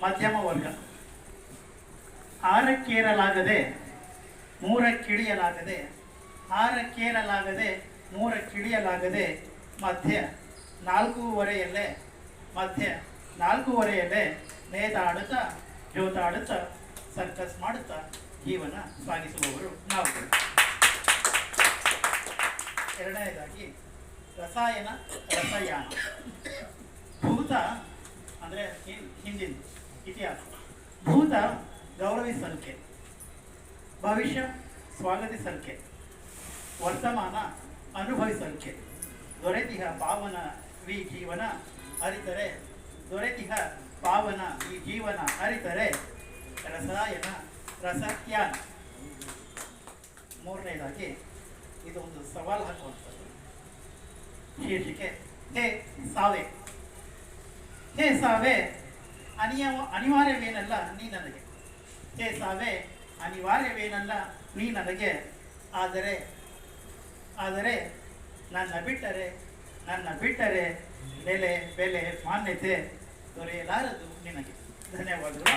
ಮಧ್ಯಮ ವರ್ಗ. ಆರಕ್ಕೇರಲಾಗದೆ ಮೂರಕ್ಕಿಳಿಯಲಾಗದೆ ಆರಕ್ಕೇರಲಾಗದೆ ಮೂರಕ್ಕಿಳಿಯಲಾಗದೆ ಮಧ್ಯ ನಾಲ್ಕೂವರೆಯಲ್ಲೇ ಮಧ್ಯ ನಾಲ್ಕೂವರೆಯಲ್ಲೇ ನೇತಾಡುತ್ತಾ, ಜೋತಾಡುತ್ತಾ, ಸರ್ಕಸ್ ಮಾಡುತ್ತಾ ಜೀವನ ಸಾಗಿಸುವವರು ನಾವು. ಎರಡನೇದಾಗಿ ರಸಾಯನ ರಸಾಯನ. ಭೂತ ಅಂದರೆ ಹಿಂದಿನ ಇತಿಹಾಸ. ಭೂತ ಗೌರವಿಸಲ್ಕೆ ಭವಿಷ್ಯ ಸ್ವಾಗತಿಸಲ್ಕೆ ವರ್ತಮಾನ ಅನುಭವಿಸಲ್ಕೆ ದೊರೆತಿಹ ಪಾವನ ವಿ ಜೀವನ ಅರಿತರೆ. ದೊರೆತಿಹ ಪಾವನ ಈ ಜೀವನ ಅರಿತರೆ. ರಸಾಯನ ರಸತ್ಯಾನ ಮೂರನೇದಾಗಿ ಇದೊಂದು ಸವಾಲು ಹಾಕುವಂಥದ್ದು. ಶೀರ್ಷಿಕೆ, ಹೇ ಸಾವೆ. ಹೇ ಸಾವೆ ಅನಿಯ, ಅನಿವಾರ್ಯವೇನಲ್ಲ ನೀ ನನಗೆ. ಕೇಸಾವೆ ಅನಿವಾರ್ಯವೇನಲ್ಲ ನೀ ನನಗೆ. ಆದರೆ ಆದರೆ ನನ್ನ ಬಿಟ್ಟರೆ ನನ್ನ ಬಿಟ್ಟರೆ ಬೆಲೆ ಬೆಲೆ, ಮಾನ್ಯತೆ ದೊರೆಯಲಾರದು ನಿನಗೆ. ಧನ್ಯವಾದಗಳು